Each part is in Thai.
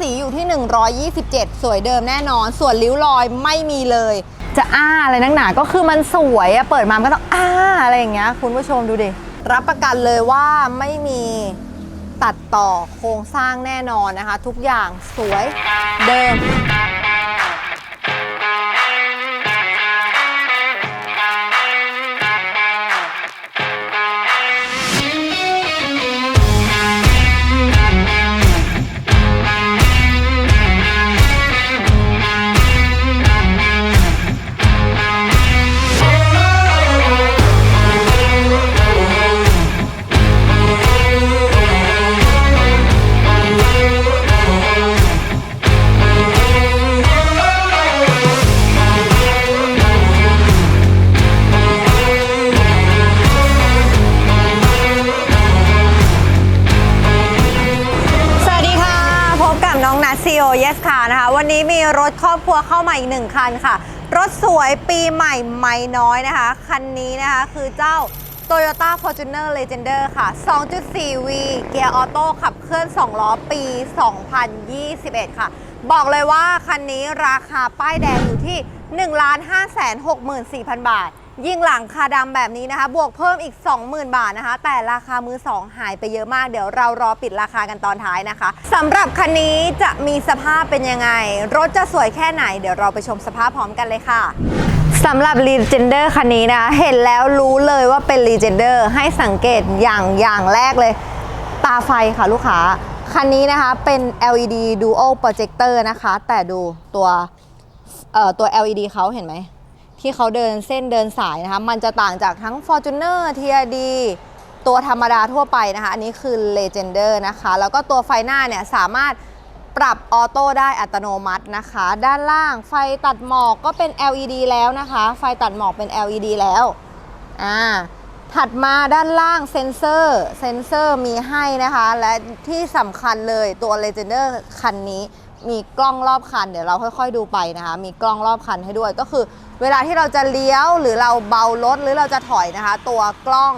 สีอยู่ที่ 127 สวยเดิมแน่นอน ส่วนริ้วรอยไม่มีเลย จะอ้าอะไรนักหนาก็คือมันสวยอะเปิดมามันก็ต้องอ้าอะไรอย่างเงี้ยคุณผู้ชมดูดิ รับประกันเลยว่าไม่มีตัดต่อโครงสร้างแน่นอนนะคะ ทุกอย่างสวยเดิม โอเยสค่ะนะคะ วันนี้มีรถครอบครัวเข้ามาอีกหนึ่งคันค่ะ รถสวยปีใหม่ไม่น้อยนะคะ คันนี้นะคะคือเจ้า Toyota Fortuner Legender ค่ะ 2.4V เกียร์ออโต้ขับเคลื่อน 2 ล้อปี 2021 ค่ะ บอกเลยว่าคันนี้ราคาป้ายแดงอยู่ที่ 1 5 6 4 0 0 0 บาท ยิ่งหลังคาดำแบบนี้นะคะ บวกเพิ่มอีก 20,000 บาทนะคะ แต่ราคามือ 2 หายไปเยอะมาก เดี๋ยวเรารอปิดราคากันตอนท้ายนะคะสำหรับคันนี้จะมีสภาพเป็นยังไง รถจะสวยแค่ไหน เดี๋ยวเราไปชมสภาพพร้อมกันเลยค่ะสำหรับ Legender คันนี้นะคะเห็นแล้วรู้เลยว่าเป็น Legender ให้สังเกตอย่างอย่างแรกเลย ตาไฟค่ะลูกค้า คันนี้นะคะเป็น LED Dual Projector นะคะ แต่ดูตัวเอ่อตัว LED เขาเห็นไหม ที่เขาเดินเส้นเดินสายนะคะมันจะต่างจากทั้ง Fortuner TRD ตัวธรรมดาทั่วไปนะคะ อันนี้คือ Legender นะคะ แล้วก็ตัวไฟหน้าเนี่ยสามารถปรับออโต้ได้อัตโนมัตินะคะ ด้านล่างไฟตัดหมอกก็เป็น LED แล้วนะคะ ไฟตัดหมอกเป็น LED แล้วอ่าถัดมาด้านล่างเซนเซอร์เซนเซอร์มีให้นะคะ และที่สำคัญเลยตัว Legender คันนี้มีกล้องรอบคัน เดี๋ยวเราค่อยๆดูไปนะคะ มีกล้องรอบคันให้ด้วยก็คือ เวลาที่เราจะเลี้ยวหรือเราเบารถหรือเราจะถอยนะคะ ตัวกล้อง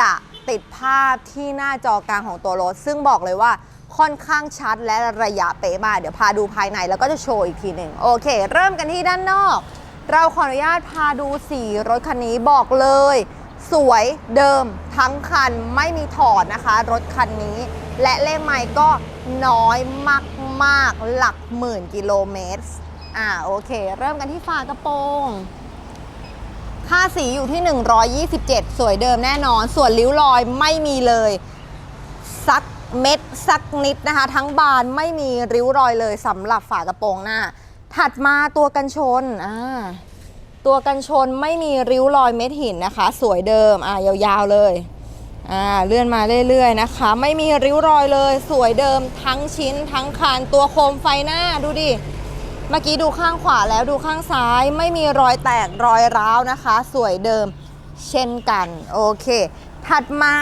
จะติดภาพที่หน้าจอกลางของตัวรถ ซึ่งบอกเลยว่าค่อนข้างชัดและระยะเป๊ะมากเดี๋ยวพาดูภายในแล้วก็จะโชว์อีกทีหนึ่งโอเค เริ่มกันที่ด้านนอก เราขออนุญาตพาดูสีรถคันนี้บอกเลย สวยเดิมทั้งคันไม่มีถอดนะคะ รถคันนี้ และเลขไมล์ก็น้อยมากๆหลักหมื่นกิโลเมตร อ่าโอเค เริ่มกันที่ฝากระโปรง ค่าสีอยู่ที่ 127 สวยเดิมแน่นอน ส่วนริ้วรอยไม่มีเลยสักเม็ดสักนิดนะคะ ทั้งบานไม่มีริ้วรอยเลยสำหรับฝากระโปรงหน้า ถัดมาตัวกันชนอ่าตัวกันชนไม่มีริ้วรอยเม็ดหินนะคะ สวยเดิมอ่ายาวๆเลยอ่าเลื่อนมาเรื่อยๆนะคะ ไม่มีริ้วรอยเลย สวยเดิมทั้งชิ้นทั้งคันตัวโคมไฟหน้าดูดิ มื่อกี้ดูข้างขวาแล้วดูข้างซ้ายไม่มีรอยแตกรอยร้าวนะคะ สวยเดิมเช่นกัน โอเค ถัดมา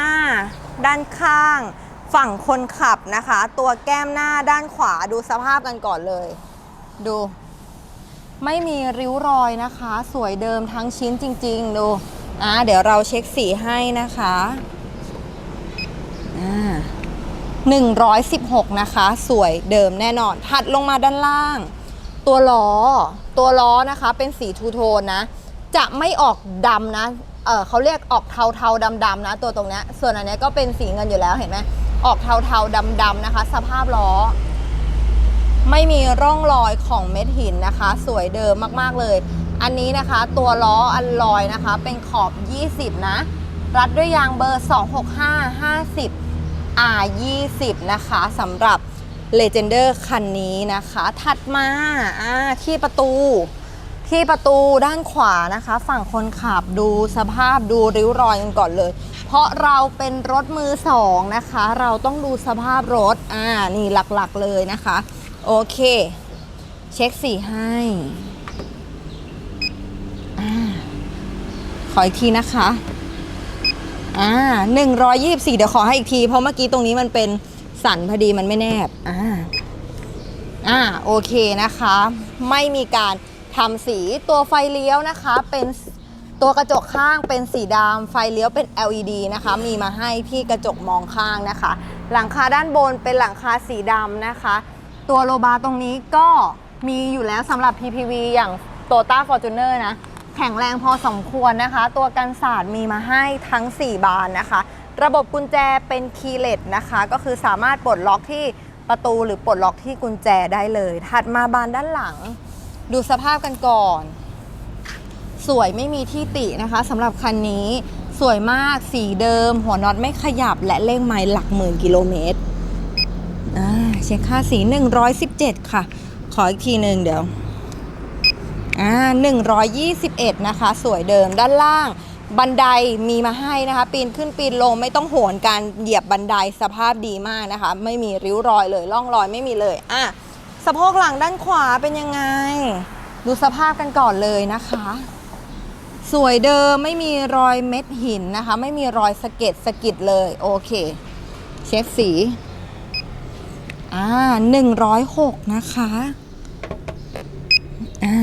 ด้านข้างฝั่งคนขับนะคะ ตัวแก้มหน้าด้านขวาดูสภาพกันก่อนเลย ดู ไม่มีริ้วรอยนะคะ สวยเดิมทั้งชิ้นจริง ๆ ดูอ่าเดี๋ยวเราเช็คสีให้นะคะอ่า116 นะคะ สวยเดิมแน่นอน ถัดลงมาด้านล่าง ตัวล้อตัวล้อนะคะเป็นสีทูโทนนะ จะไม่ออกดำนะเออเขาเรียกออกเทาเทาดำดำๆนะ ตัวตรงเนี้ยส่วนอันเนี้ยก็เป็นสีเงินอยู่แล้วเห็นไหมออกเทาเทาดำดำๆนะคะ สภาพล้อ ไม่มีร่องรอยของเม็ดหินนะคะ สวยเดิมมากๆเลย อันนี้นะคะ ตัวล้ออันลอยนะคะ เป็นขอบ 20 นะ รัดด้วยยางเบอร์ 265 50 R20 นะคะสำหรับ Legender คันนี้นะคะ ถัดมาที่ประตูที่ประตูด้านขวานะคะ ฝั่งคนขับดูสภาพดูริ้วรอยกันก่อนเลย เพราะเราเป็นรถมือสองนะคะ เราต้องดูสภาพรถอ่านี่หลักๆเลยนะคะ โอเค เช็คสีให้อ่าขออีกทีนะคะอ่าหนึ่งร้อยยี่สี่เดี๋ยวขอให้อีกที เพราะเมื่อกี้ตรงนี้มันเป็น สันพอดีมันไม่แนบอ่าอ่าโอเคนะคะ ไม่มีการทำสีตัวไฟเลี้ยวนะคะ เป็นตัวกระจกข้างเป็นสีดำไฟเลี้ยวเป็น LED นะคะ มีมาให้ที่กระจกมองข้างนะคะ หลังคาด้านบนเป็นหลังคาสีดำนะคะ ตัวโลบาร์ตรงนี้ก็มีอยู่แล้วสำหรับ PPV อย่าง t o t a Fortuner นะ แข็งแรงพอสมควรนะคะ ตัวกันศาสตร์มีมาให้ทั้ง 4 บานนะคะ ระบบกุญแจเป็นคีย์เลสนะคะ ก็คือสามารถปลดล็อกที่ประตูหรือปลดล็อกที่กุญแจได้เลย ถัดมาบานด้านหลัง ดูสภาพกันก่อน สวยไม่มีที่ตินะคะสำหรับคันนี้สวยมากสีเดิม หัวน็อตไม่ขยับและเลขไมล์หลักหมื่นกิโลเมตรเช็คค่าสี 117 ค่ะ ขออีกทีหนึ่งเดี๋ยวอ่า121 นะคะ สวยเดิมด้านล่าง บันไดมีมาให้นะคะ ปีนขึ้นปีนลงไม่ต้องโหนการเหยียบบันไดสภาพดีมากนะคะ ไม่มีริ้วรอยเลยร่องรอยไม่มีเลยอะสะโพกหลังด้านขวาเป็นยังไง ดูสภาพกันก่อนเลยนะคะ สวยเดิมไม่มีรอยเม็ดหินนะคะ ไม่มีรอยสะเก็ดสะกิดเลยโอเค เช็คสีอ่า106นะคะอ่า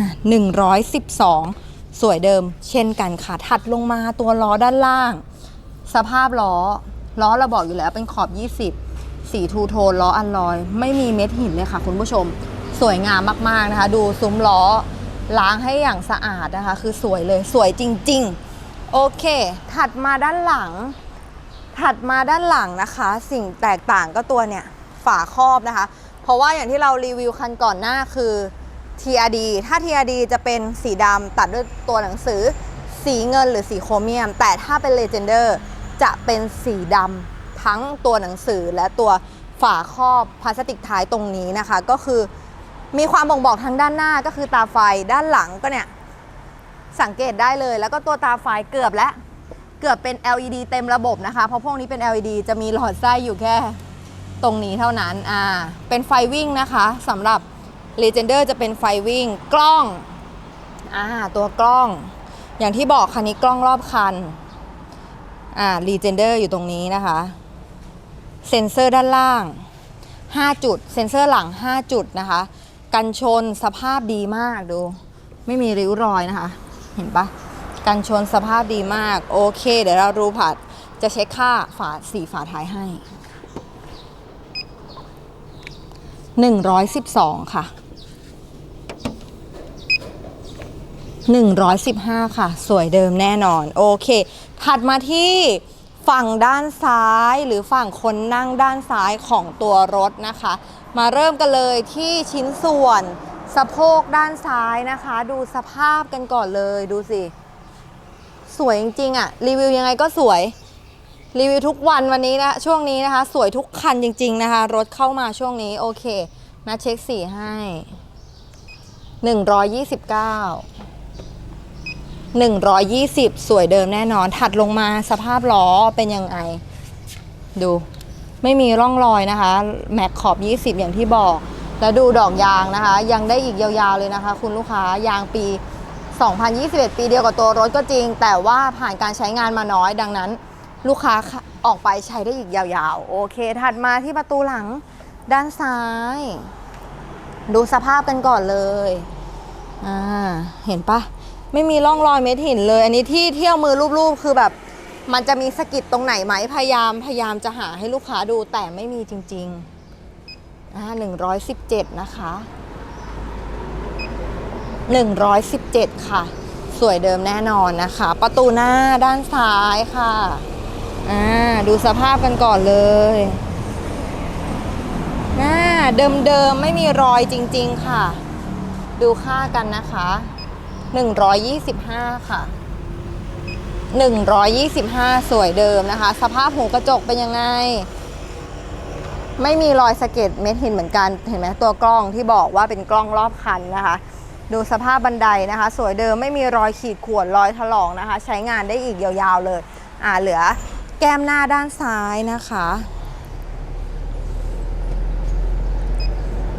112ส สวยเดิม เช่นกันค่ะ ถัดลงมาตัวล้อด้านล่าง สภาพล้อ ล้อเราบอกอยู่แล้วเป็นขอบ 20 สีทูโทนล้ออันลอย ไม่มีเม็ดหินเลยค่ะ คุณผู้ชม สวยงามมากๆนะคะ ดูซุ้มล้อล้างให้อย่างสะอาดนะคะ คือสวยเลยสวยจริง ๆ โอเค ถัดมาด้านหลัง ถัดมาด้านหลังนะคะ สิ่งแตกต่างก็ตัวเนี่ยฝาครอบนะคะ เพราะว่าอย่างที่เรารีวิวคันก่อนหน้าคือ TRD ถ้า TRD จะเป็นสีดำตัดด้วยตัวหนังสือ สีเงินหรือสีโครเมียม แต่ถ้าเป็น Legender จะเป็นสีดำทั้งตัวหนังสือและตัวฝาครอบพลาสติกท้ายตรงนี้นะคะ ก็คือมีความบ่งบอกทางด้านหน้าก็คือตาไฟด้านหลังก็เนี่ย สังเกตได้เลย แล้วก็ตัวตาไฟเกือบแล้วเกือบเป็น LED เต็มระบบนะคะ เพราะพวกนี้เป็น LED จะมีหลอดไส้อยู่แค่ตรงนี้เท่านั้น อ่า เป็นไฟวิ่งนะคะสำหรับ Legender จะเป็นไฟวิ่งกล้องอ่าตัวกล้อง อย่างที่บอกคันนี้กล้องรอบคันอ่า Legender อยู่ตรงนี้นะคะ เซ็นเซอร์ด้านล่าง 5 จุด เซ็นเซอร์หลัง 5 จุดนะคะ กันชนสภาพดีมากดู ไม่มีริ้วรอยนะคะ เห็นปะกันชนสภาพดีมาก โอเค เดี๋ยวเราดูผัดจะเช็คค่าฝาสีฝาท้ายให้ 112 ค่ะ 115 ค่ะ สวยเดิมแน่นอน โอเค ถัดมาที่ฝั่งด้านซ้ายหรือฝั่งคนนั่งด้านซ้ายของตัวรถนะคะ มาเริ่มกันเลยที่ชิ้นส่วนสะโพกด้านซ้ายนะคะ ดูสภาพกันก่อนเลยดูสิ สวยจริงๆอะรีวิวยังไงก็สวย รีวิวทุกวันวันนี้นะช่วงนี้นะคะ สวยทุกคันจริง ๆนะคะ รถเข้ามาช่วงนี้โอเคนะเช็คสีให้ 129 120 สวยเดิมแน่นอน ถัดลงมาสภาพล้อเป็นยังไง ดูไม่มีร่องรอยนะคะ แม็กขอบ 20 อย่างที่บอก แล้วดูดอกยางนะคะ ยังได้อีกยาวๆเลยนะคะ คุณลูกค้ายางปี 2021 ปีเดียวกับตัวรถก็จริง แต่ว่าผ่านการใช้งานมาน้อยดังนั้น ลูกค้าออกไปใช้ได้อีกยาวๆ โอเค ถัดมาที่ประตูหลังด้านซ้าย ดูสภาพกันก่อนเลย อ่า เห็นปะ ไม่มีร่องรอยเม็ดหินเลย อันนี้ที่เที่ยวมือรูปๆคือแบบ มันจะมีสะกิดตรงไหนไหมพยายามพยายามจะหาให้ลูกค้าดูแต่ไม่มีจริงๆอ่าหนึ่งร้อยสิบเจ็ดนะคะหนึ่งร้อยสิบเจ็ดค่ะ สวยเดิมแน่นอนนะคะ ประตูหน้าด้านซ้ายค่ะอ่าดูสภาพกันก่อนเลยอ่าเดิมๆไม่มีรอยจริง ๆ ค่ะ ดูค่ากันนะคะ 125 ค่ะ 125 สวยเดิมนะคะ สภาพหูกระจกเป็นยังไง ไม่มีรอยสะเก็ดเม็ดหินเหมือนกัน เห็นไหมตัวกล้องที่บอกว่าเป็นกล้องรอบคันนะคะ ดูสภาพบันไดนะคะ สวยเดิมไม่มีรอยขีดข่วนรอยถลอกนะคะ ใช้งานได้อีกยาวๆเลย อ่าเหลือแก้มหน้าด้านซ้ายนะคะ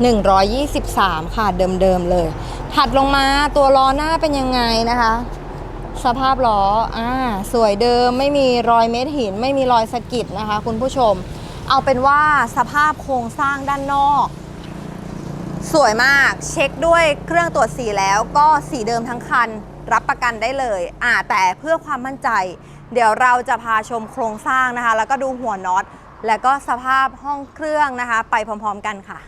123 ค่ะเดิมๆเลย ถัดลงมาตัวล้อหน้าเป็นยังไงนะคะ สภาพล้ออ่าสวยเดิมไม่มีรอยเม็ดหิน ไม่มีรอยสะกิดนะคะ คุณผู้ชม เอาเป็นว่าสภาพโครงสร้างด้านนอก สวยมากเช็คด้วยเครื่องตรวจสีแล้วก็สีเดิมทั้งคันรับประกันได้เลยอ่าแต่เพื่อความมั่นใจ เดี๋ยวเราจะพาชมโครงสร้างนะคะ แล้วก็ดูหัวน็อต แล้วก็สภาพห้องเครื่องนะคะ ไปพร้อมๆกันค่ะ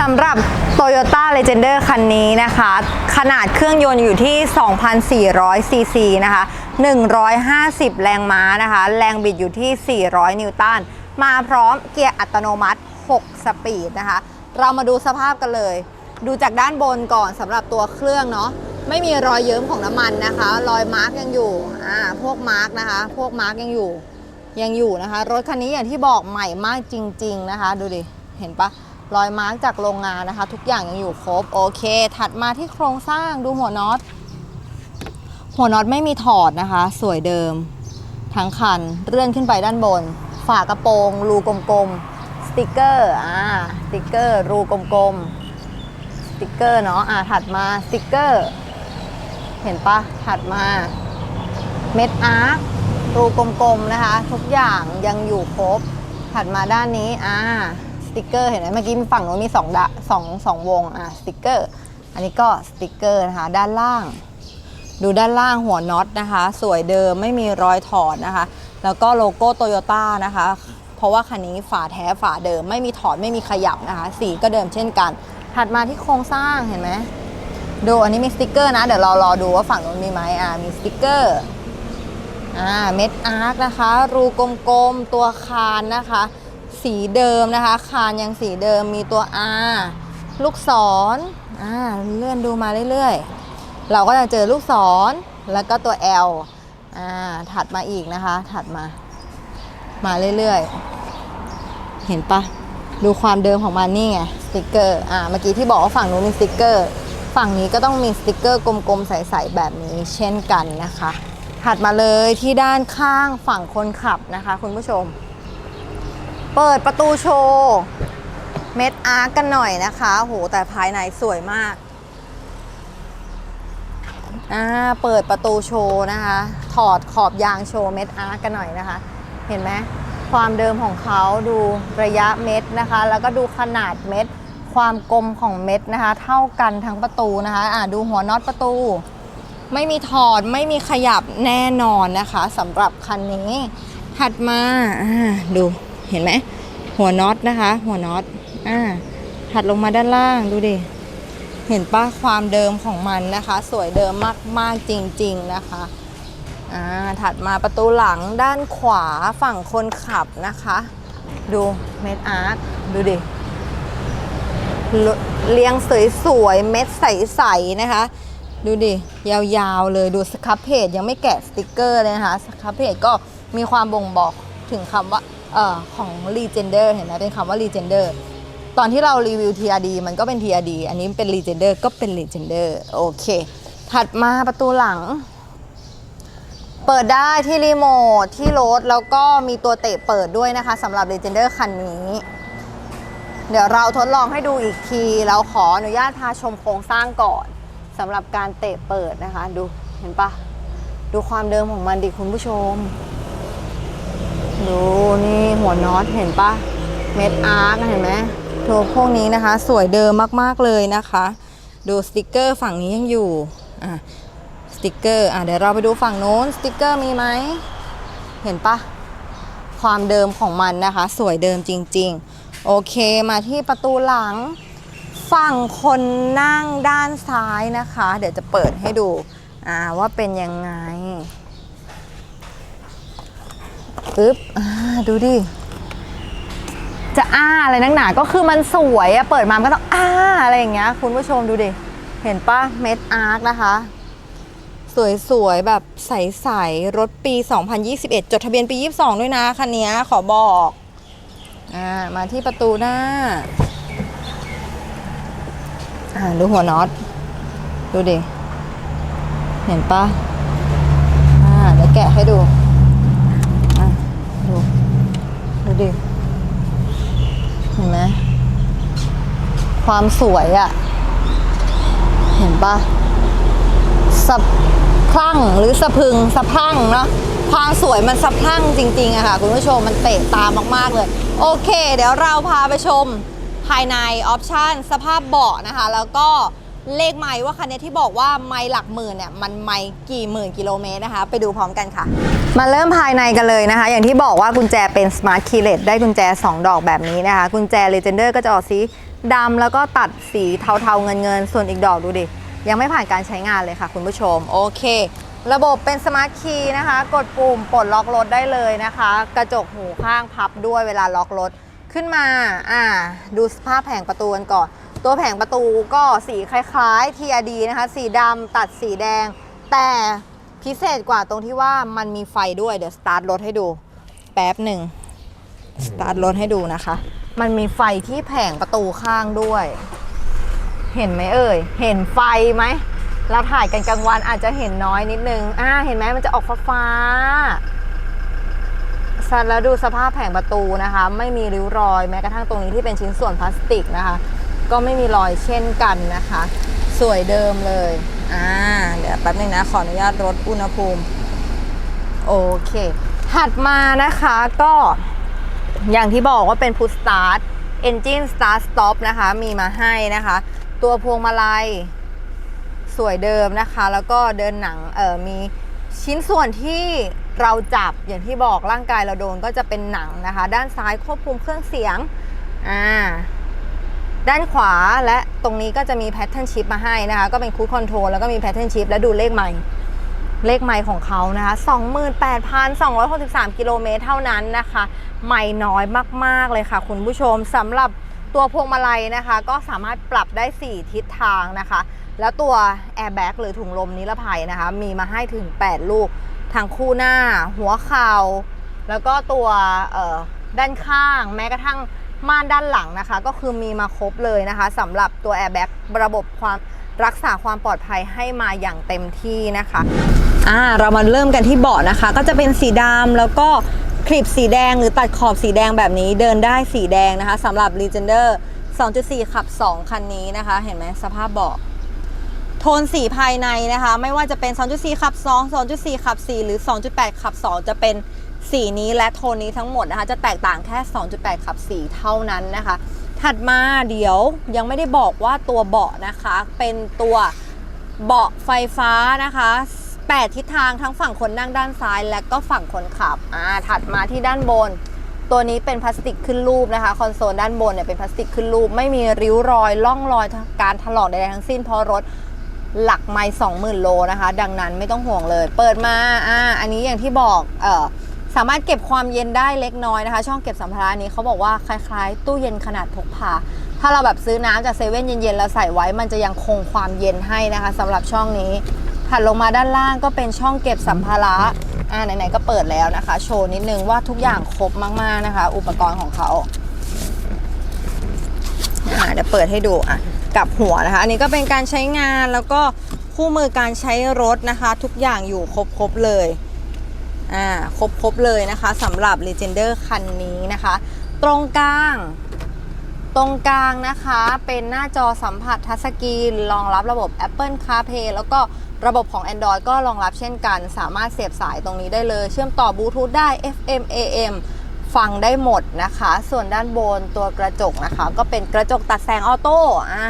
สำหรับ Toyota Legender คันนี้นะคะ ขนาดเครื่องยนต์อยู่ที่ 2,400 ซีซีนะคะ 150 แรงม้านะคะ แรงบิดอยู่ที่ 400 นิวตัน มาพร้อมเกียร์อัตโนมัติ 6 สปีดนะคะ เรามาดูสภาพกันเลย ดูจากด้านบนก่อนสำหรับตัวเครื่องเนาะไม่มีรอยเยิ้มของน้ำมันนะคะ รอยมาร์กยังอยู่อ่าพวกมาร์กนะคะ พวกมาร์กยังอยู่ ยังอยู่นะคะ รถคันนี้อย่างที่บอกใหม่มากจริง ๆนะคะ ดูดิ เห็นปะรอยมาร์กจากโรงงานนะคะ ทุกอย่างยังอยู่ครบโอเค ถัดมาที่โครงสร้างดูหัวน็อต หัวน็อตไม่มีถอดนะคะ สวยเดิม ทั้งคันเลื่อนขึ้นไปด้านบน ฝากระโปรง รูกลมๆสติกเกอร์อ่าสติกเกอร์ รูกลมๆสติกเกอร์เนาะอ่าถัดมาสติกเกอร์ เห็นปะถัดมาเม็ดอาร์ รูกลมๆนะคะ ทุกอย่างยังอยู่ครบ ถัดมาด้านนี้อ่าสติกเกอร์เห็นไหมเมื่อกี้ฝั่งโน้นมีสองดะสองสองวงอ่าสติกเกอร์ อันนี้ก็สติกเกอร์นะคะ ด้านล่าง ดูด้านล่างหัวน็อตนะคะ สวยเดิมไม่มีรอยถอดนะคะ แล้วก็โลโก้โตโยต้านะคะ เพราะว่าคันนี้ฝาแท้ฝาเดิมไม่มีถอดไม่มีขยับนะคะ สีก็เดิมเช่นกัน ถัดมาที่โครงสร้างเห็นไหมดูอันนี้มีสติกเกอร์นะ เดี๋ยวเรารอดูว่าฝั่งนู้นมีไหมอ่ามีสติกเกอร์ อ่าเม็ดอาร์คนะคะ รูกลมๆ ตัวคานนะคะ สีเดิมนะคะ คานยังสีเดิมมีตัว R ลูกศรอ่าเลื่อนดูมาเรื่อยๆ เราก็จะเจอลูกศรแล้วก็ตัว L อ่าถัดมาอีกนะคะ ถัดมา มาเรื่อยๆ เห็นปะดูความเดิมของมันนี่ไงสติกเกอร์อ่าเมื่อกี้ที่บอกว่าฝั่งนู้นมีสติกเกอร์ ฝั่งนี้ก็ต้องมีสติกเกอร์กลมๆ ใสๆแบบนี้เช่นกันนะคะ ถัดมาเลยที่ด้านข้างฝั่งคนขับนะคะ คุณผู้ชม เปิดประตูโชว์เม็ดอาร์กกันหน่อยนะคะโหแต่ภายในสวยมากอ่าเปิดประตูโชว์นะคะ ถอดขอบยางโชว์เม็ดอาร์กกันหน่อยนะคะ เห็นไหมความเดิมของเขาดูระยะเม็ดนะคะ แล้วก็ดูขนาดเม็ด ความกลมของเม็ดนะคะ เท่ากันทั้งประตูนะคะอ่าดูหัวน็อตประตู ไม่มีถอดไม่มีขยับแน่นอนนะคะสำหรับคันนี้ ถัดมาดูเห็นไหมหัวน็อตนะคะ หัวน็อตอ่าถัดลงมาด้านล่างดูดิเห็นปะความเดิมของมันนะคะ สวยเดิมมากๆจริง ๆนะคะอ่าถัดมาประตูหลังด้านขวาฝั่งคนขับนะคะ ดูเม็ดอาร์ตดูดิเรียงสวยๆเม็ดใสๆนะคะ ดูดิ ยาวๆเลยดูสครับเพจยังไม่แกะสติกเกอร์เลยนะคะสครับเพจก็มีความบ่งบอกถึงคำว่าเอ่อของ Legender เห็นไหมเป็นคำว่า Legender ตอนที่เรารีวิว TRD มันก็เป็น TRD อันนี้เป็น Legender ก็เป็น Legender โอเค ถัดมาประตูหลัง เปิดได้ที่รีโมทที่รถแล้วก็มีตัวเตะเปิดด้วยนะคะสำหรับ Legender คันนี้ เดี๋ยวเราทดลองให้ดูอีกทีแล้วขออนุญาตพาชมโครงสร้างก่อน สำหรับการเตะเปิดนะคะ ดูเห็นปะดูความเดิมของมันดิคุณผู้ชม ดูนี่หัวน็อตเห็นปะเม็ดอาร์คเห็นไหมตัวพวกนี้นะคะ สวยเดิมมากๆเลยนะคะ ดูสติกเกอร์ฝั่งนี้ยังอยู่อะสติกเกอร์อะเดี๋ยวเราไปดูฝั่งโน้นสติกเกอร์มีไหมเห็นปะความเดิมของมันนะคะ สวยเดิมจริง ๆ โอเคมาที่ประตูหลัง ฝั่งคนนั่งด้านซ้ายนะคะ เดี๋ยวจะเปิดให้ดูว่าเป็นยังไงปึ๊บอ่าดูดิ จะอ้าอะไรนักหนาก็คือมันสวยอะเปิดมามันก็ต้องอ้าอะไรอย่างเงี้ยคุณผู้ชมดูดิ เห็นปะเม็ดอาร์คนะคะ สวยๆ แบบใสๆ รถปี 2021 จดทะเบียนปี 22 ด้วยนะ คันนี้ขอบอก อ่า มาที่ประตูหน้า อ่าดูหัวน็อต ดูดิ เห็นปะอ่าเดี๋ยวแกะให้ดูอ่าดู ดูดิ เห็นไหมความสวยอะ่ะ เห็นปะสะพรั่งหรือสะพึงสะพรั่งเนาะความสวยมันสะพรั่งจริงๆอะค่ะ คุณผู้ชมมันเตะตามากๆเลย โอเค เดี๋ยวเราพาไปชม ภายในออปชันสภาพเบาะนะคะ แล้วก็เลขไมล์ว่าคันนี้ที่บอกว่าไมล์หลักหมื่นเนี่ยมันไมล์กี่หมื่นกิโลเมตรนะคะ ไปดูพร้อมกันค่ะ มาเริ่มภายในกันเลยนะคะ อย่างที่บอกว่ากุญแจเป็น Smart Keyless ได้กุญแจ 2 ดอกแบบนี้นะคะ กุญแจ Legender ก็จะออกสีดำแล้วก็ตัดสีเทาๆเงินๆ ส่วนอีกดอกดูดิ ยังไม่ผ่านการใช้งานเลยค่ะคุณผู้ชม โอเค ระบบเป็นสมาร์ทคีย์นะคะ กดปุ่มปลดล็อกรถได้เลยนะคะ กระจกหูข้างพับด้วยเวลาล็อกรถ ขึ้นมาอ่าดูสภาพแผงประตูกันก่อน ตัวแผงประตูก็สีคล้ายๆ TRD นะคะ สีดำตัดสีแดง แต่พิเศษกว่าตรงที่ว่ามันมีไฟด้วยเดี๋ยวสตาร์ทรถให้ดูแป๊บหนึ่งสตาร์ทรถให้ดูนะคะ มันมีไฟที่แผงประตูข้างด้วย เห็นไหมเอ่ย เห็นไฟไหมเราถ่ายกันกลางวันอาจจะเห็นน้อยนิดนึงอ่าเห็นไหมมันจะออกฟ้าฟ้า สันแล้วดูสภาพแผงประตูนะคะ ไม่มีริ้วรอยแม้กระทั่งตรงนี้ที่เป็นชิ้นส่วนพลาสติกนะคะ ก็ไม่มีรอยเช่นกันนะคะ สวยเดิมเลยอ่าเดี๋ยวแป๊บนึงนะขออนุญาตลดอุณหภูมิโอเค ถัดมานะคะก็อย่างที่บอกว่าเป็น Push Start Engine Start Stop นะคะ มีมาให้นะคะ ตัวพวงมาลัยสวยเดิมนะคะ แล้วก็เดินหนังเออมีชิ้นส่วนที่ เราจับอย่างที่บอกร่างกายเราโดนก็จะเป็นหนังนะคะ ด้านซ้ายควบคุมเครื่องเสียงอ่าด้านขวาและตรงนี้ก็จะมีแพทเทิร์นชิปมาให้นะคะ ก็เป็นคู d คอนโทรลแล้วก็มีแพทเทิร์นชิปและดูเลขใหม่เลขไมล์ของเขานะคะ 28,263 กิโลเมตรเท่านั้นนะคะ ไม่น้อยมาก ๆ เลยค่ะ คุณผู้ชมสำหรับตัวพวงมาลัยนะคะ ก็สามารถปรับได้ 4 ทิศทางนะคะ แล้วตัวแอร์แบ็กหรือถุงลมนิรภัยนะคะ มีมาให้ถึง 8 ลูก ทางคู่หน้า หัวเข่าแล้วก็ตัวด้านข้าง แม้กระทั่งม่านด้านหลังนะคะ ก็คือมีมาครบเลยนะคะสำหรับตัวแอร์แบ็กระบบความรักษาความปลอดภัยให้มาอย่างเต็มที่นะคะอ่าเรามาเริ่มกันที่เบาะนะคะ ก็จะเป็นสีดำแล้วก็คลิปสีแดงหรือตัดขอบสีแดงแบบนี้เดินได้สีแดงนะคะสำหรับ Legender 2.4 ขับ 2 คันนี้นะคะ เห็นไหมสภาพเบาะ โทนสีภายในนะคะ ไม่ว่าจะเป็น 2.4 ขับ 2 2.4 ขับ 4 หรือ 2.8 ขับ 2 จะเป็นสีนี้และโทนนี้ทั้งหมดนะคะ จะแตกต่างแค่ 2.8 ขับ 4 เท่านั้นนะคะ ถัดมาเดี๋ยวยังไม่ได้บอกว่าตัวเบาะนะคะ เป็นตัวเบาะไฟฟ้านะคะ 8 ทิศทางทั้งฝั่งคนนั่งด้านซ้าย และก็ฝั่งคนขับอ่าถัดมาที่ด้านบน ตัวนี้เป็นพลาสติกขึ้นรูปนะคะ คอนโซลด้านบนเนี่ยเป็นพลาสติกขึ้นรูป ไม่มีริ้วรอยล่องรอยการถลอกใดๆทั้งสิ้นเพราะรถ หลักไมล์20,000โลนะคะ ดังนั้นไม่ต้องห่วงเลย เปิดมาอ่าอันนี้อย่างที่บอกเออสามารถเก็บความเย็นได้เล็กน้อยนะคะ ช่องเก็บสัมภาระนี้เขาบอกว่าคล้ายๆ ตู้เย็นขนาดพกพาถ้าเราแบบซื้อน้ำจากเซเว่นเย็นๆแล้วใส่ไว้มันจะยังคงความเย็นให้นะคะสำหรับช่องนี้ถัดลงมาด้านล่างก็เป็นช่องเก็บสัมภาระอ่าไหนๆก็เปิดแล้วนะคะ โชว์นิดนึงว่าทุกอย่างครบมากๆนะคะ อุปกรณ์ของเขาอ่าเดี๋ยวเปิดให้ดูอะ กับหัวนะคะ อันนี้ก็เป็นการใช้งานแล้วก็คู่มือการใช้รถนะคะ ทุกอย่างอยู่ครบๆเลยอ่าครบๆเลยนะคะสำหรับ Legender คันนี้นะคะ ตรงกลาง ตรงกลางนะคะเป็นหน้าจอสัมผัสทัชสกรีนรองรับระบบ Apple CarPlay แล้วก็ระบบของ Android ก็รองรับเช่นกัน สามารถเสียบสายตรงนี้ได้เลย เชื่อมต่อบลูทูธได้ FM AM ฟังได้หมดนะคะ ส่วนด้านบนตัวกระจกนะคะ ก็เป็นกระจกตัดแสงออโต้อ่า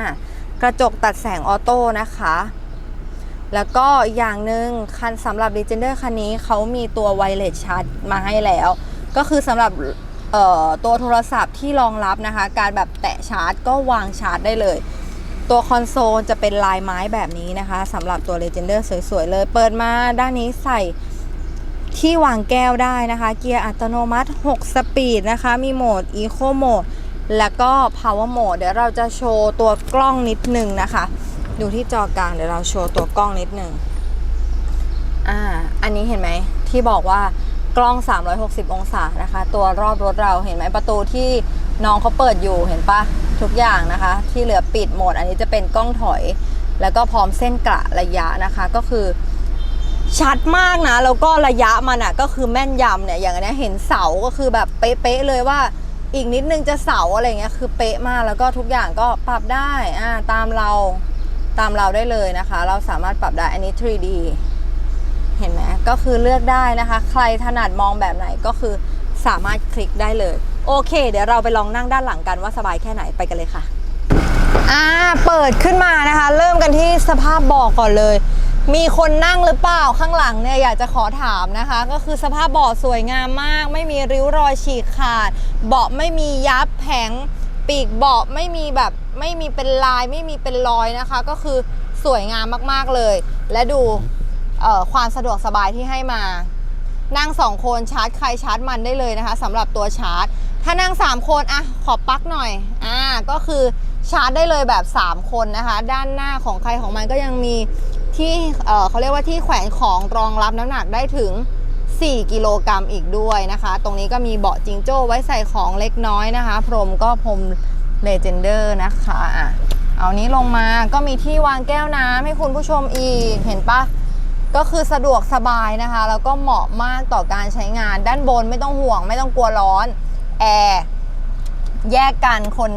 กระจกตัดแสงออโต้นะคะ แล้วก็อีกอย่างหนึ่งคันสำหรับ Legender คันนี้เขามีตัวไวเลสชาร์จมาให้แล้ว ก็คือสำหรับตัวโทรศัพท์ที่รองรับนะคะ การแบบแตะชาร์จก็วางชาร์จได้เลย ตัวคอนโซลจะเป็นลายไม้แบบนี้นะคะสำหรับตัว Legender สวยๆเลย เปิดมาด้านนี้ใส่ ที่วางแก้วได้นะคะ เกียร์อัตโนมัติ 6 สปีดนะคะ มีโหมด Eco Mode แล้วก็ Power Mode เดี๋ยวเราจะโชว์ตัวกล้องนิดนึงนะคะดูที่จอกลางเดี๋ยวเราโชว์ตัวกล้องนิดนึงอ่าอันนี้เห็นไหมที่บอกว่ากล้อง 360 องศานะคะ ตัวรอบรถเราเห็นไหมประตูที่น้องเขาเปิดอยู่เห็นปะทุกอย่างนะคะ ที่เหลือปิดหมด อันนี้จะเป็นกล้องถอย แล้วก็พร้อมเส้นกระระยะนะคะ ก็คือ ชัดมากนะ แล้วก็ระยะมันอะก็คือแม่นยำเนี่ยอย่างนเนี้ยเห็นเสาก็คือแบบเป๊ะๆเลยว่าอีกนิดนึงจะเสาอะไรเงี้ยคือเป๊ะมากแล้วก็ทุกอย่างก็ปรับได้อ่าตามเราตามเราได้เลยนะคะ เราสามารถปรับได้อันนี้ 3D เห็นไหมก็คือเลือกได้นะคะ ใครถนัดมองแบบไหนก็คือสามารถคลิกได้เลย โอเค เดี๋ยวเราไปลองนั่งด้านหลังกันว่าสบายแค่ไหนไปกันเลยค่ะอ่าเปิดขึ้นมานะคะ เริ่มกันที่สภาพบาะก่อนเลย มีคนนั่งหรือเปล่าข้างหลังเนี่ยอยากจะขอถามนะคะ ก็คือสภาพเบาะสวยงามมาก ไม่มีริ้วรอยฉีกขาด เบาะไม่มียับแผงปีกเบาะไม่มีแบบไม่มีเป็นลายไม่มีเป็นรอยนะคะ ก็คือสวยงามมากๆเลย และดูความสะดวกสบายที่ให้มา นั่ง2คนชาร์จใครชาร์จมันได้เลยนะคะสำหรับตัวชาร์จ ถ้านั่ง3คนอะขอปลั๊กหน่อยอ่าก็คือชาร์จได้เลยแบบ 3 คนนะคะ ด้านหน้าของใครของมันก็ยังมี ที่เขาเรียกว่าที่แขวนของรองรับน้ำหนักได้ถึง 4 กิโลกรัมอีกด้วยนะคะ ตรงนี้ก็มีเบาะจิงโจ้ไว้ใส่ของเล็กน้อยนะคะ พรมก็พรมเลเจนเดอร์นะคะอะเอานี้ลงมาก็มีที่วางแก้วน้ำให้คุณผู้ชมอีก เห็นปะก็คือสะดวกสบายนะคะ แล้วก็เหมาะมากต่อการใช้งาน ด้านบนไม่ต้องห่วง ไม่ต้องกลัวร้อน แอร์แยกกันคน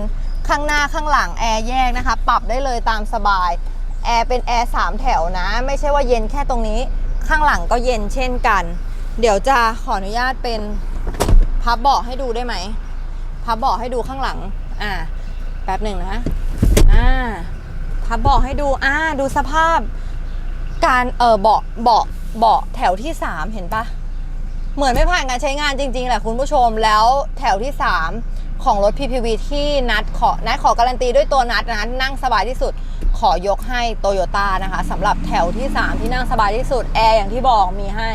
ข้างหน้าข้างหลังแอร์แยกนะคะ ปรับได้เลยตามสบาย แอร์เป็นแอร์สามแถวนะ ไม่ใช่ว่าเย็นแค่ตรงนี้ ข้างหลังก็เย็นเช่นกัน เดี๋ยวจะขออนุญาตเป็นพับเบาะให้ดูได้ไหมพับเบาะให้ดูข้างหลัง อ่าแป๊บหนึ่งนะอ่าพับเบาะให้ดูอ่าดูสภาพ การเออเบาะเบาะเบาะแถวที่3เห็นปะเหมือนไม่ผ่านการใช้งานจริงๆแหละคุณผู้ชมแล้วแถวที่3ของรถ PPV ที่นัดขอ นัดขอการันตีด้วยตัวนัดนะนั่งสบายที่สุด ขอยกให้โตโยต้านะคะสำหรับแถวที่ 3 ที่นั่งสบายที่สุด แอร์อย่างที่บอกมีให้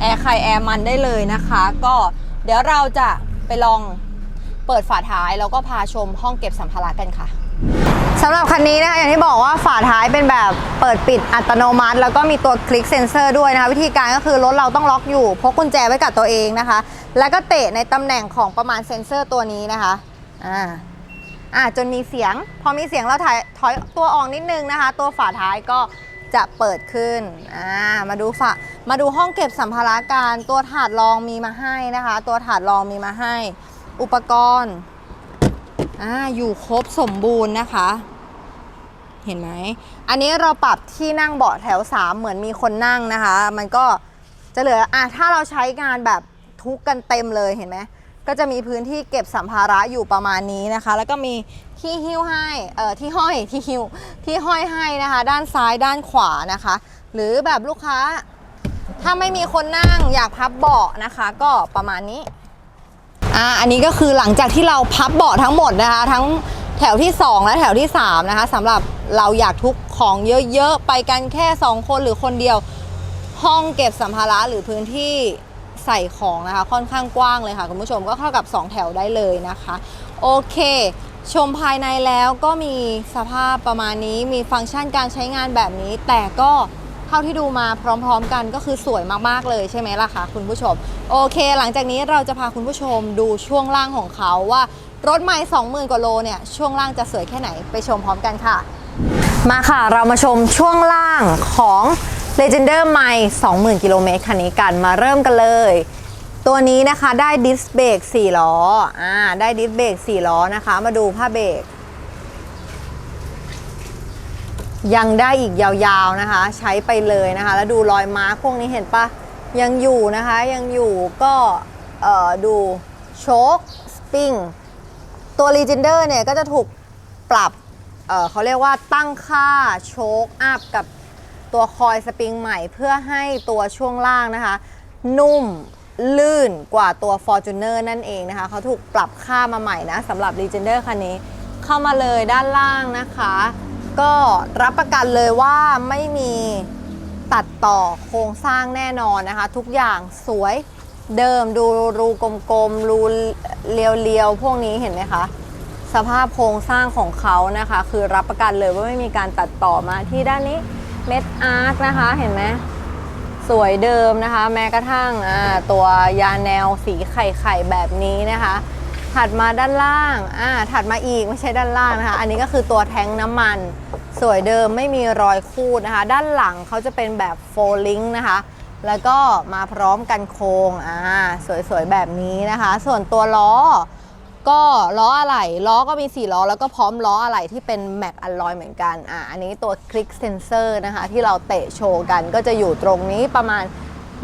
แอร์ใครแอร์มันได้เลยนะคะ ก็เดี๋ยวเราจะไปลองเปิดฝาท้ายแล้วก็พาชมห้องเก็บสัมภาระกันค่ะสำหรับคันนี้นะคะอย่างที่บอกว่าฝาท้ายเป็นแบบเปิดปิดอัตโนมัติ แล้วก็มีตัวคลิกเซนเซอร์ด้วยนะคะ วิธีการก็คือรถเราต้องล็อกอยู่พกกุญแจไว้กับตัวเองนะคะ แล้วก็เตะในตำแหน่งของประมาณเซนเซอร์ตัวนี้นะคะอ่า อ่าจนมีเสียง พอมีเสียงเราถอยถอยตัวออกนิดนึงนะคะ ตัวฝาท้ายก็จะเปิดขึ้นอ่ามาดูฝามาดูห้องเก็บสัมภาระการตัวถาดรองมีมาให้นะคะ ตัวถาดรองมีมาให้ อุปกรณ์อ่าอยู่ครบสมบูรณ์นะคะ เห็นไหมอันนี้เราปรับที่นั่งเบาะแถว 3 เหมือนมีคนนั่งนะคะ มันก็จะเหลืออะถ้าเราใช้งานแบบทุกกันเต็มเลยเห็นไหม ก็จะมีพื้นที่เก็บสัมภาระอยู่ประมาณนี้นะคะ แล้วก็มีที่หิ้วให้เอ่อที่ห้อยที่หิ้วที่ห้อยให้นะคะ ด้านซ้ายด้านขวานะคะ หรือแบบลูกค้า ถ้าไม่มีคนนั่งอยากพับเบาะนะคะ ก็ประมาณนี้อ่าอันนี้ก็คือหลังจากที่เราพับเบาะทั้งหมดนะคะ ทั้งแถวที่ 2 และแถวที่ 3 นะคะสำหรับเราอยากทุกของเยอะ ๆ ไปกันแค่ 2 คนหรือคนเดียว ห้องเก็บสัมภาระหรือพื้นที่ ใส่ของนะคะ ค่อนข้างกว้างเลยค่ะคุณผู้ชมก็เข้ากับ 2 แถวได้เลยนะคะ โอเค ชมภายในแล้วก็มีสภาพประมาณนี้มีฟังก์ชันการใช้งานแบบนี้ แต่ก็เท่าที่ดูมาพร้อมๆกันก็คือสวยมากๆเลยใช่ไหมล่ะคะคุณผู้ชม โอเค หลังจากนี้เราจะพาคุณผู้ชมดูช่วงล่างของเขาว่ารถใหม่20,000 กว่าโลเนี่ยช่วงล่างจะสวยแค่ไหนไปชมพร้อมกันค่ะ มาค่ะเรามาชมช่วงล่างของ Legender m i 20,000 กิโลเมตรคันนี้กันมาเริ่มกันเลย ตัวนี้นะคะได้ดิสเบรก4ล้ออ่าได้ดิสเบรก4ล้อนะคะ มาดูผ้าเบรกยังได้อีกยาวๆนะคะ ใช้ไปเลยนะคะ แล้วดูรอยมาร์คพวกนี้เห็นปะยังอยู่นะคะยังอยู่ก็เอ่อดูโชคสปริงตัว Legender เนี่ยก็จะถูกปรับเอ่อเขาเรียกว่าตั้งค่าโชคอัพกับ ตัวคอยสปริงใหม่เพื่อให้ตัวช่วงล่างนะคะ นุ่มลื่นกว่าตัว Fortuner นั่นเองนะคะเขาถูกปรับค่ามาใหม่นะสำหรับ Legender คันนี้ เข้ามาเลยด้านล่างนะคะ ก็รับประกันเลยว่าไม่มีตัดต่อโครงสร้างแน่นอนนะคะ ทุกอย่างสวยเดิมดูรูกลมๆรูเรียวๆพวกนี้เห็นไหมคะสภาพโครงสร้างของเขานะคะ คือรับประกันเลยว่าไม่มีการตัดต่อมาที่ด้านนี้ เม็ดอาร์คนะคะเห็นไหมสวยเดิมนะคะ แม้กระทั่งตัวยาแนวสีไข่ไข่แบบนี้นะคะ ถัดมาด้านล่างอ่าถัดมาอีกไม่ใช่ด้านล่างนะคะ อันนี้ก็คือตัวแทงน้ำมัน สวยเดิมไม่มีรอยคูดนะคะ ด้านหลังเขาจะเป็นแบบโฟลิงนะคะ แล้วก็มาพร้อมกันโครงอ่าสวยๆแบบนี้นะคะ ส่วนตัวล้อ ก็ล้ออะไหล่ล้อก็มี 4 ล้อ แล้วก็พร้อมล้ออะไหล่ที่เป็นแม็กอลลอยเหมือนกันอะอันนี้ตัวคลิกเซนเซอร์นะคะที่เราเตะโชว์กันก็จะอยู่ตรงนี้ประมาณ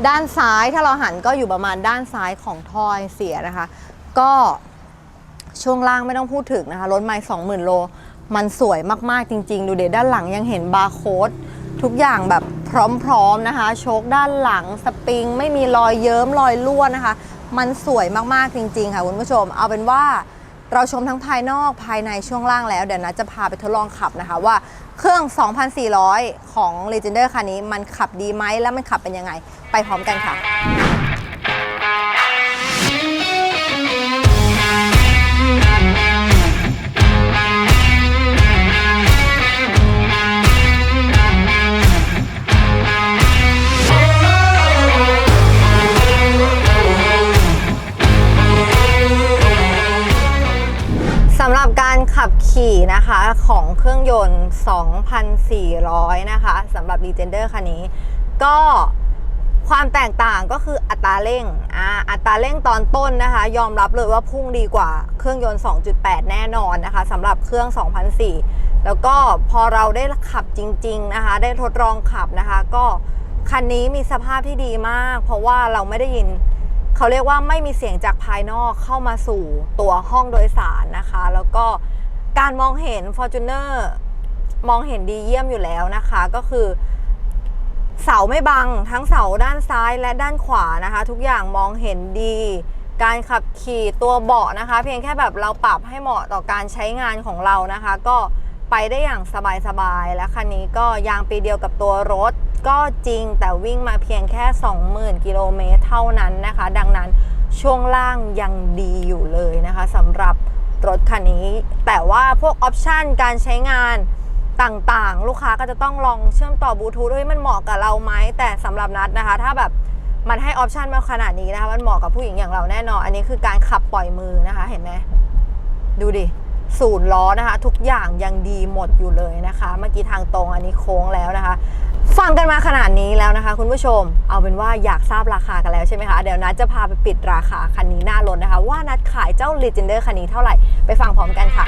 ด้านซ้ายถ้าเราหันก็อยู่ประมาณด้านซ้ายของท่อไอเสียนะคะ ก็ช่วงล่างไม่ต้องพูดถึงนะคะรถไม่20,000 โล มันสวยมากๆจริง ๆ ดูเด็ดด้านหลังยังเห็นบาร์โค้ดทุกอย่างแบบพร้อมๆนะคะ โชคด้านหลังสปริง ไม่มีรอยเยิ้มรอยรั่วนะคะ มันสวยมากๆจริง ๆ ค่ะคุณผู้ชม เอาเป็นว่าเราชมทั้งภายนอกภายในช่วงล่างแล้ว เดี๋ยวนะจะพาไปทดลองขับนะคะว่าเครื่อง 2,400 ของ Legender คันนี้มันขับดีไหมและมันขับเป็นยังไง ไปพร้อมกันค่ะ ขี่นะคะของเครื่องยนต์ 2,400 นะคะสำหรับ Legender คันนี้ ก็ความแตกต่างก็คืออัตราเร่งอ่าอัตราเร่งตอนต้นนะคะ ยอมรับเลยว่าพุ่งดีกว่าเครื่องยนต์ 2.8 แน่นอนนะคะสำหรับเครื่อง2,400แล้วก็พอเราได้ขับจริง ๆนะคะ ได้ทดลองขับนะคะ ก็คันนี้มีสภาพที่ดีมาก เพราะว่าเราไม่ได้ยินเขาเรียกว่าไม่มีเสียงจากภายนอกเข้ามาสู่ตัวห้องโดยสารนะคะ แล้วก็ การมองเห็น Fortuner มองเห็นดีเยี่ยมอยู่แล้วนะคะก็คือ เสาไม่บังทั้งเสาด้านซ้ายและด้านขวานะคะ ทุกอย่างมองเห็นดี การขับขี่ตัวเบาะนะคะ เพียงแค่แบบเราปรับให้เหมาะต่อการใช้งานของเรานะคะ ก็ไปได้อย่างสบายๆและคันนี้ก็ยางปีเดียวกับตัวรถก็จริงแต่วิ่งมาเพียงแค่ 20,000 กิโลเมตรเท่านั้นนะคะ ดังนั้นช่วงล่างยังดีอยู่เลยนะคะสำหรับ รถคันนี้ แต่ว่าพวกออปชันการใช้งานต่างๆ ลูกค้าก็จะต้องลองเชื่อมต่อบลูทูธเฮ้ยมันเหมาะกับเราไหมแต่สำหรับนัดนะคะ ถ้าแบบมันให้ออปชันมาขนาดนี้นะคะมันเหมาะกับผู้หญิงอย่างเราแน่นอน อันนี้คือการขับปล่อยมือนะคะเห็นไหมดูดิ ศูนย์ล้อนะคะ ทุกอย่างยังดีหมดอยู่เลยนะคะ เมื่อกี้ทางตรงอันนี้โค้งแล้วนะคะ ฟังกันมาขนาดนี้แล้วนะคะ คุณผู้ชมเอาเป็นว่าอยากทราบราคากันแล้วใช่ไหมคะ เดี๋ยวนัดจะพาไปปิดราคาคันนี้หน้ารถนะคะ ว่านัดขายเจ้า Legender คันนี้เท่าไหร่ไปฟังพร้อมกันค่ะ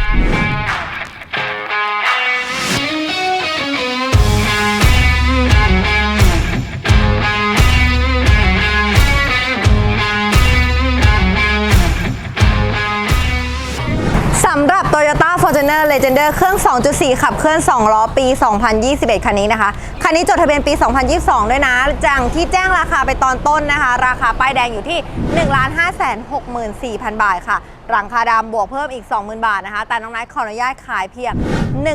ำหรับ Toyota Fortuner Legender เครื่อง 2.4 ขับเคลื่อน 2 ล้อปี 2021 คันนี้นะคะ คันนี้จดทะเบียนปี 2022 ด้วยนะจังที่แจ้งราคาไปตอนต้นนะคะ ราคาป้ายแดงอยู่ที่ 1 5 6 4 0 0 0 บาทค่ะ หลังคาดำบวกเพิ่มอีก 20,000 บาทนะคะ แต่น้องนัทขออนุญาตขายเพียง 1 3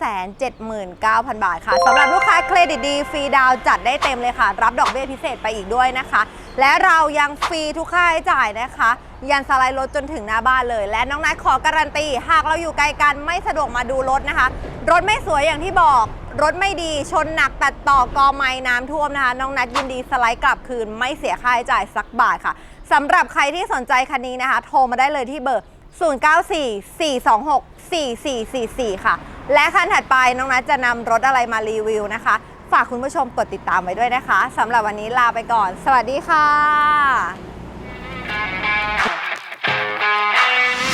7 9 0 0 0บาทค่ะสำหรับลูกค้าเครดิตดีฟรีดาวจัดได้เต็มเลยค่ะ รับดอกเบี้ยพิเศษไปอีกด้วยนะคะ และเรายังฟรีทุกค่าใช้จ่ายนะคะ ยันสไลด์รถจนถึงหน้าบ้านเลย และน้องนัทขอการันตี หากเราอยู่ไกลกันไม่สะดวกมาดูรถนะคะ รถไม่สวยอย่างที่บอก รถไม่ดีชนหนักตัดต่อกอไม้น้ำท่วมนะคะ น้องนัทยินดีสไลด์กลับคืน ไม่เสียค่าใช้จ่ายสักบาทค่ะสำหรับใครที่สนใจคันนี้นะคะ โทรมาได้เลยที่เบอร์ 0944264444 ค่ะ และคันถัดไปน้องนัทจะนำรถอะไรมารีวิวนะคะ ฝากคุณผู้ชมกดติดตามไว้ด้วยนะคะสำหรับวันนี้ลาไปก่อน สวัสดีค่ะ Thank you.